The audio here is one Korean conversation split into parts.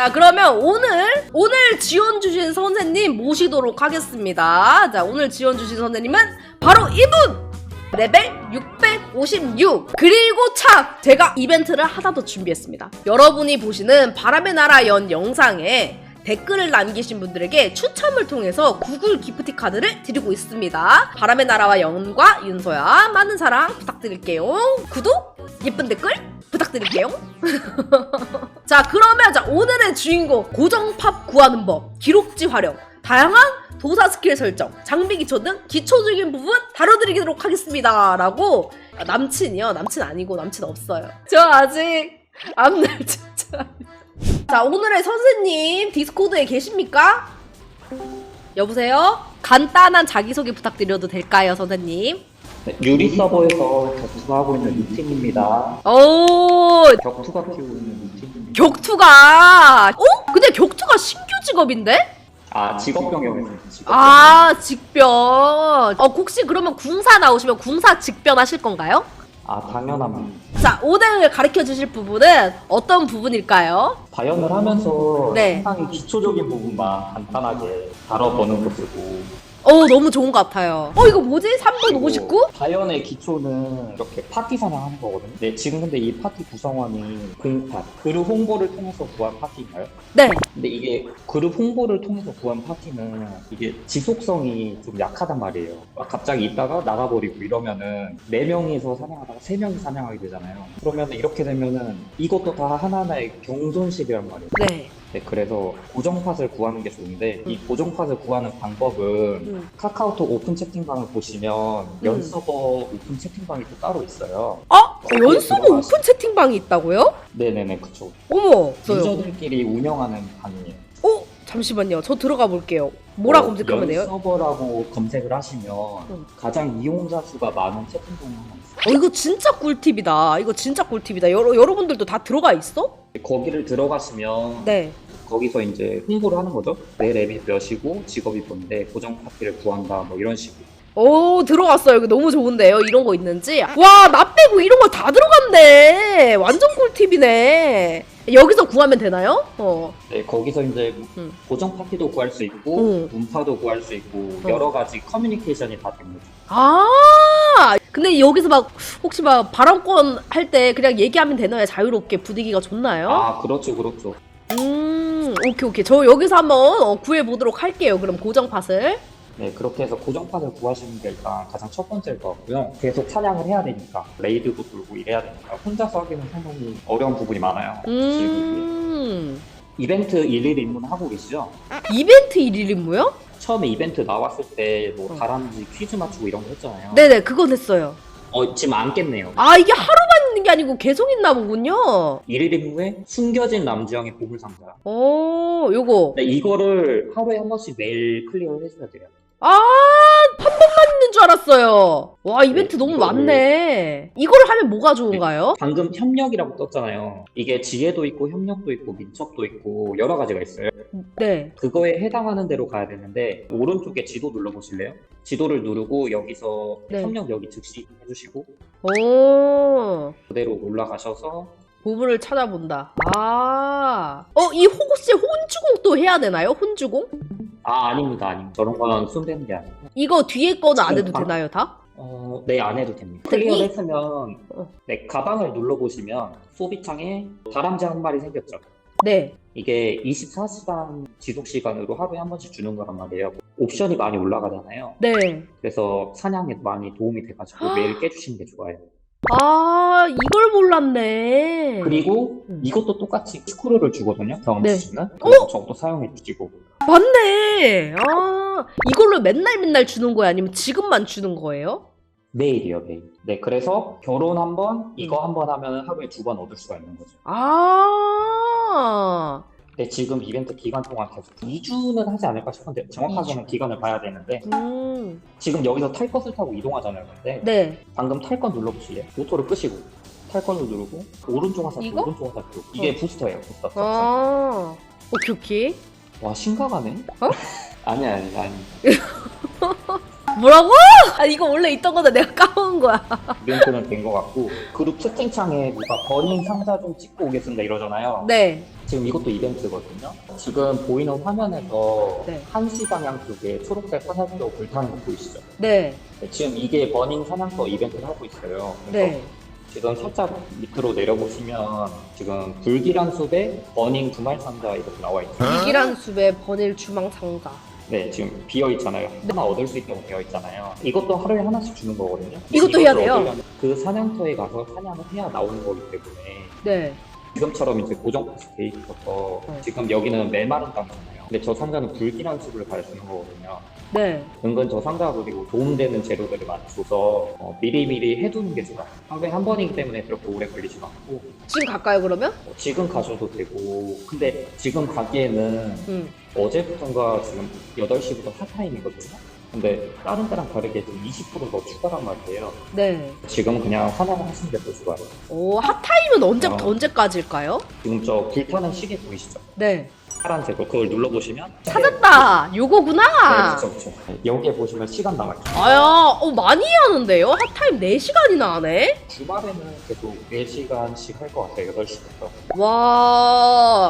자, 그러면 오늘, 오늘 지원 주신 선생님 모시도록 하겠습니다. 자, 오늘 지원 주신 선생님은 바로 이분! 레벨 656 그리고 참 제가 이벤트를 하나 더 준비했습니다 여러분이 보시는 바람의 나라 연 영상에 댓글을 남기신 분들에게 추첨을 통해서 구글 기프티 카드를 드리고 있습니다 바람의 나라와 연과 윤서야 많은 사랑 부탁드릴게요 구독 예쁜 댓글 부탁드릴게요 자 그러면 자 오늘의 주인공 고정팝 구하는 법 기록지 활용 다양한 도사 스킬 설정 장비 기초 등 기초적인 부분 다뤄드리도록 하겠습니다 라고 아, 남친이요 남친 아니고 남친 없어요 저 아직 앞날 진짜 자 오늘의 선생님 디스코드에 계십니까? 여보세요? 간단한 자기소개 부탁드려도 될까요 선생님? 네, 유리 서버에서 격투하고 있는 루틴입니다. 오 격투가 키우고 있는 루틴입니다. 격투가 어? 근데 격투가 신규 직업인데? 아. 직업병. 아 직변 어 혹시 그러면 궁사 나오시면 궁사 직변 하실 건가요? 아 당연합니다. 자 오늘 가르쳐 주실 부분은 어떤 부분일까요? 바연을 하면서 네. 상당히 기초적인 부분만 간단하게 다뤄보는 것이고 어 너무 좋은 것 같아요 어 이거 뭐지? 3분 59? 바연의 기초는 이렇게 파티 사냥하는 거거든요. 네 지금 근데 이 파티 구성원이 공파 그룹 홍보를 통해서 구한 파티인가요? 네 근데 이게 그룹 홍보를 통해서 구한 파티는 이게 지속성이 좀 약하단 말이에요. 막 갑자기 있다가 나가버리고 이러면은 네 명이서 사냥하다가 세 명이 사냥하게 되잖아요. 그러면 이렇게 되면은 이것도 다 하나하나의 경손실이란 말이에요. 네. 네, 그래서 고정팟을 구하는 게 좋은데 이 고정팟을 구하는 방법은 음. 카카오톡 오픈 채팅방을 보시면 연 서버 오픈 채팅방이 또 따로 있어요. 어? 어, 연수부 오픈 채팅방이 있다고요? 네네네, 그쵸. 어머 유저들끼리 운영하는 방이에요. 어? 잠시만요 저 들어가 볼게요 뭐라 어, 검색하면 연 돼요? 서버라고 검색을 하시면 음. 가장 이용자 수가 많은 채팅방이 하나 있어요. 어 이거 진짜 꿀팁이다 이거 진짜 꿀팁이다 여러, 여러분들도 다 들어가 있어? 거기를 들어가시면 네 거기서 이제 홍보를 하는 거죠. 내 랩이 몇이고 직업이 뭔데 고정 파티를 구한다 뭐 이런 식으로. 오 들어갔어요 이거 너무 좋은데요 이런 거 있는지 와 나 빼고 이런 거 다 들어갔네 완전 꿀팁이네 여기서 구하면 되나요? 어 네, 거기서 이제 음. 고정 파티도 구할 수 있고 음. 문파도 구할 수 있고 어. 여러 가지 커뮤니케이션이 다 됩니다. 아, 근데 여기서 막 혹시 막 발언권 할 때 그냥 얘기하면 되나요? 자유롭게 분위기가 좋나요? 아 그렇죠, 그렇죠. 음, 오케이 오케이. 저 여기서 한번 어, 구해 보도록 할게요. 그럼 고정 팟을. 네, 그렇게 해서 고정 파티를 구하시는 게 일단 가장 첫 번째일 것 같고요. 계속 사냥을 해야 되니까 레이드도 돌고 이래야 되니까 혼자서 하기는 상당히 어려운 부분이 많아요. 음, 이벤트 일일 입문 하고 계시죠? 이벤트 일일 임무요? 처음에 이벤트 나왔을 때뭐 어. 다람쥐 퀴즈 맞추고 이런 거 했잖아요. 네네, 그건 했어요. 어, 지금 안 깼네요. 아, 이게 하루만 있는 게 아니고 계속 있나 보군요. 일일 임무에 숨겨진 남주형의 보물 상자. 오, 요거. 근데 이거를 하루에 한 번씩 매일 클리어를 해줘야 돼요. 아, 한 번만 있는 줄 알았어요. 와, 이벤트 네, 너무 이거를- 많네. 이거를 하면 뭐가 좋은가요? 방금 협력이라고 떴잖아요. 이게 지혜도 있고 협력도 있고 민첩도 있고 여러 가지가 있어요. 네. 그거에 해당하는 대로 가야 되는데 오른쪽에 지도 눌러보실래요? 지도를 누르고 여기서 네. 협력 여기 즉시 해주시고 오. 그대로 올라가셔서 보물을 찾아본다. 아. 어, 이 혹시 혼주공 또 해야 되나요? 혼주공? 아 아닙니다 아닙니다 저런 건 손대는 게 아니고 이거 뒤에 거는 안 해도 지금 방- 되나요, 다? 어, 네, 안 해도 됩니다. 클리어를 이- 했으면, 어. 네, 가방을 눌러보시면 소비창에 다람쥐 한 마리 생겼죠. 네. 이게 24시간 지속 시간으로 하루에 한 번씩 주는 거란 말이에요. 옵션이 많이 올라가잖아요. 네. 그래서 사냥에 많이 도움이 돼가지고 매일 깨주시는 게 좋아요. 아, 이걸 몰랐네. 그리고 음. 이것도 똑같이 스크롤을 주거든요. 경험치는. 네. 그래서 저것도 사용해 주시고. 맞네. 아, 이걸로 맨날 맨날 주는 거예요? 아니면 지금만 주는 거예요? 매일이요, 매일. 네, 그래서 결혼 한 번, 음. 이거 한 번 하면 하루에 두 번 얻을 수가 있는 거죠. 아. 근데 지금 이벤트 기간 동안 계속 2주는 하지 않을까 싶은데 정확하게는 기간을 봐야 되는데 음. 지금 여기서 탈 것을 타고 이동하잖아요 근데 네. 방금 탈 건 눌러보실래요? 모터를 끄시고 탈 건을 누르고 오른쪽 화살 이거? 오른쪽 화살 누르고 이게 부스터예요 부스터 아. 오케이, 오케이. 와 심각하네 어? 아니 아니 아니 뭐라고? 아 이거 원래 있던 건데 내가 까먹은 거야. 이벤트는 된 것 같고 그룹 채팅창에 누가 버닝 상자 좀 찍고 오겠습니다 이러잖아요. 네. 지금 이것도 이벤트거든요. 지금 보이는 화면에서 네. 한시 방향 쪽에 초록색 화살표 불타는 거 보이시죠? 네. 지금 이게 버닝 사냥터 이벤트를 하고 있어요. 그래서 네. 지금 살짝 밑으로 내려보시면 지금 불길한 숲에 버닝 두말 상자 이렇게 나와 있죠. 불길한 숲의 번일 주망 상자. 네, 지금 비어 있잖아요. 하나 얻을 수 있다고 되어 있잖아요. 이것도 하루에 하나씩 주는 거거든요. 이것도 해야 돼요? 얻으려면 그 사냥터에 가서 사냥을 해야 나오는 거기 때문에 네. 지금처럼 이제 고정 코스 돼 있어서 네. 지금 여기는 메마른 땅이잖아요. 근데 저 상자는 불길한 가야 쓰는 거거든요. 네. 은근 저 상자 그리고 도움되는 재료들을 많이 줘서 어, 미리미리 해두는 게 좋아요. 하루에 한 번이기 때문에 그렇게 오래 걸리지도 않고 지금 갈까요 그러면? 어, 지금 가셔도 되고 근데 지금 가기에는 응. 어제부터인가 지금 8시부터 핫타임이거든요. 근데 다른 때랑 다르게 지금 20%더 추가란 말이에요. 네. 지금 그냥 환영을 하시는 게 더 좋아요. 오 핫타임은 언제부터 어. 언제까지일까요? 지금 저 불타는 시계 보이시죠? 네. 파란색으로 그걸 눌러보시면 찾았다. 요거구나. 네, 그쵸, 그쵸. 여기에 보시면 시간 나와있죠. 아야, 어 많이 하는데요? 핫타임 4시간이나 하네? 주말에는 계속 4시간씩 할 것 같아요. 8시부터. 와,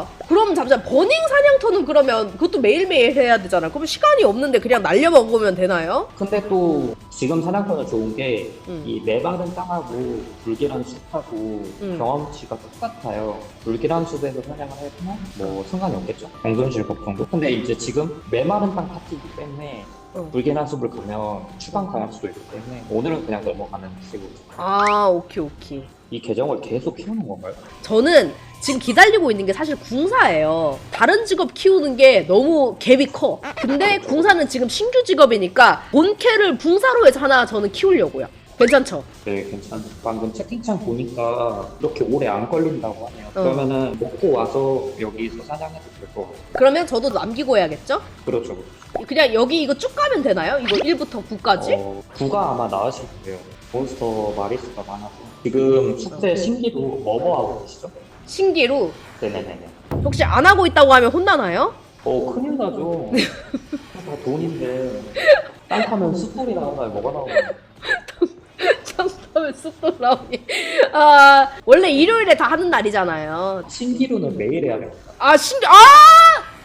잠시만 버닝 사냥터는 그러면 그것도 매일매일 해야 되잖아요. 그럼 시간이 없는데 그냥 날려 먹으면 되나요? 근데 또 지금 사냥터는 좋은 게 음. 이 메마른 땅하고 불길한 숲하고 음. 경험치가 똑같아요. 불길한 숲에서 사냥을 해도 뭐 상관이 없겠죠. 공존실 법 정도. 근데 이제 지금 메마른 땅 파티이기 때문에 어. 불길한 숲을 가면 추방 당할 수도 있기 때문에 오늘은 그냥 넘어가는 식으로. 아, 오케이, 오케이. 이 계정을 계속 키우는 건가요? 저는 지금 기다리고 있는 게 사실 궁사예요. 다른 직업 키우는 게 너무 갭이 커. 근데 궁사는 지금 신규 직업이니까 본캐를 궁사로 해서 하나 저는 키우려고요. 괜찮죠? 네, 괜찮아요. 방금 채팅창 보니까 이렇게 오래 안 걸린다고 하네요. 그러면은 먹고 와서 여기서 사냥해도 될 것 같아요. 그러면 저도 남기고 해야겠죠? 그렇죠. 그냥 여기 이거 쭉 가면 되나요? 이거 1부터 9까지? 어, 구가 아마 나으실 거예요. 몬스터 마리스가 많아서. 지금 숙제 신기도 뭐뭐하고 계시죠? 신기루. 네네네네. 혹시 안 하고 있다고 하면 혼나나요? 어, 큰일 나죠. 다 돈인데. 땅 파면 숯불이 나오나요? 뭐가 나오나요? 쑥도 나오니. 아, 원래 일요일에 다 하는 날이잖아요. 신기루는 매일 해야 됩니다. 아, 신기, 아!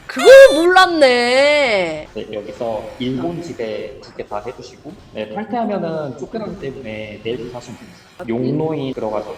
그걸 몰랐네. 네, 여기서 일본 지대 두개 다 해주시고, 네, 탈퇴하면은 쫓겨나기 때문에 내일부터 하시면 됩니다. 용로이 들어가서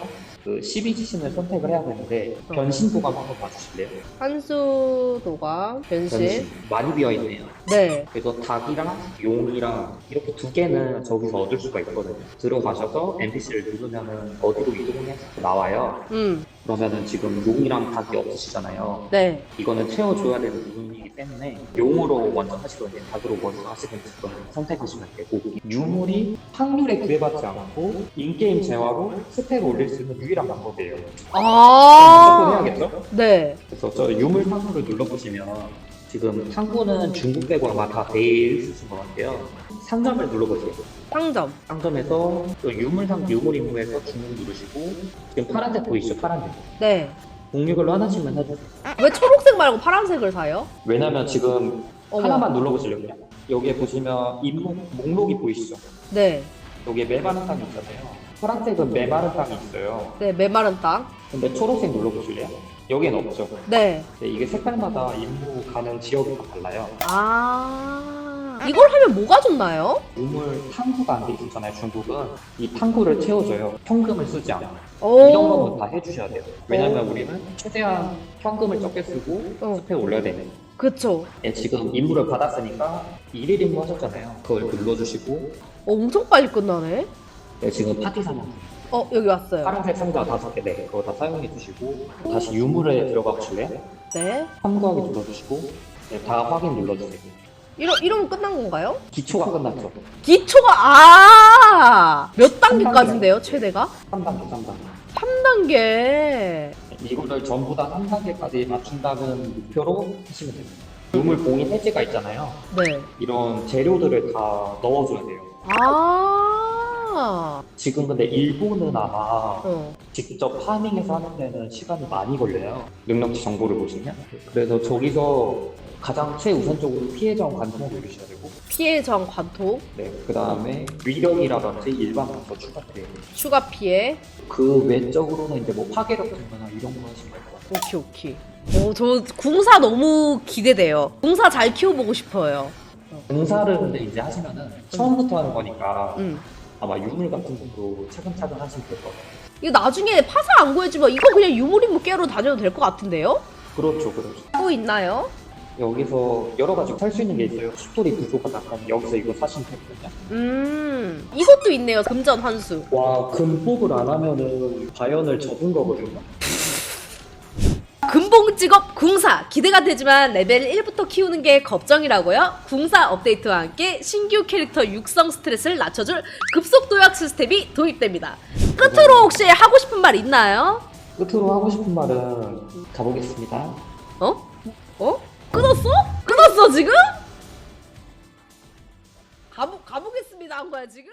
그 12지신을 선택을 해야 되는데, 변신 도감 한번 봐주실래요? 한수도가 변신. 많이 비어 있네요. 네. 그래서 닭이랑 용이랑 이렇게 두 개는 저기서 얻을 수가 있거든요. 들어가셔서 NPC를 누르면은 어디로 이동해서 나와요. 음, 그러면은 지금 용이랑 닭이 없으시잖아요. 네. 이거는 채워줘야 되는 부분이기 때문에 용으로 먼저 하시든지 닭으로 먼저 하시든지 그건 선택하시면 되고 유물이 확률에 구애받지 않고 인게임 재화로 스펙을 올릴 수 있는 유일한 방법이에요. 무조건 아, 해야겠죠? 네. 그래서 저 유물 탐구를 눌러보시면 지금 탐구는 중국 빼고 아마 다 쓰신 것 같아요. 상점을 눌러보세요. 상점. 상점에서 또 유물상 유물 임무에서 주문 누르시고 지금 파란색 보이시죠? 파란색. 네. 공유별로 하나씩만 해주세요. 왜 초록색 말고 파란색을 사요? 왜냐면 지금 어머. 하나만? 그냥? 여기에 보시면 임무 목록이 보이시죠? 네. 여기에 메마른 땅이 있잖아요. 파란색은 메마른 땅이 있어요. 네, 메마른 땅. 근데 초록색 눌러보실래요? 여기엔 없죠. 네. 네, 이게 색깔마다 임무 가는 지역이 다 달라요. 아, 이걸 하면 뭐가 좋나요? 유물 탐구가 안돼 있잖아요, 중국은. 이 탐구를 채워줘요. 현금을 쓰지. 오. 이런 거는 다 해주셔야 돼요. 왜냐면 우리는 최대한 현금을 적게 쓰고 어. 스펙 올려야 되는. 그쵸. 예, 지금 임무를 받았으니까 일일 임무 하셨잖아요. 그걸 눌러주시고 어, 엄청 빨리 끝나네. 네, 지금 파티 사냥 어, 여기 왔어요. 파란색 상자 다섯 개, 네, 그거 다 사용해 주시고 다시 유물에 들어가 보실래요? 네. 탐구하기 눌러주시고 네, 다 확인 눌러주세요. 이러, 이러면 끝난 건가요? 기초가 끝났죠. 기초가, 아! 몇 단계까지인데요, 최대가? 3단계, 3단계. 3단계. 이거를 전부 다 3단계까지 맞춘다는 목표로 하시면 됩니다. 유물 봉인 해지가 있잖아요. 네. 이런 재료들을 다 넣어줘야 돼요. 아. 아, 지금 근데 일본은 아마 어. 직접 파밍해서 하는 데는 시간이 많이 걸려요. 능력치 정보를 보시면. 그래서 저기서 가장 최우선적으로 피해자원 관통을 누르셔야 되고, 피해정 관통, 네, 그 다음에 위력이라든지 일반 부서 추가돼요. 추가 피해. 그 외적으로는 이제 뭐 파괴력 증가나 이런 거 하시면 될 것 같아요. 오케이, 오케이. 오, 저 궁사 너무 기대돼요. 궁사 잘 키워보고 싶어요. 공사를 근데 이제 하시면은 처음부터 하는 거니까 음. 아마 유물 같은 것도 차근차근 하시면 될 것 같아요. 이거 나중에 파사 안 구해주면 이거 그냥 유물인물 깨러 다녀도 될 것 같은데요? 그렇죠, 그렇죠. 또 있나요? 여기서 여러 가지 살 수 있는 게 있어요. 스토리 구조가 약간 여기서 이거 사시면 되거든요. 음, 이것도 있네요. 금전 환수. 와, 금복을 안 하면은 과연을 접은 거거든요. 금봉 직업 궁사 기대가 되지만 레벨 1부터 키우는 게 걱정이라고요? 궁사 업데이트와 함께 신규 캐릭터 육성 스트레스를 낮춰줄 급속 도약 시스템이 도입됩니다. 끝으로 혹시 하고 싶은 말 있나요? 끝으로 하고 싶은 말은 가보겠습니다. 어? 어? 끊었어? 끊었어 지금? 가보 가보겠습니다 한 거야 지금?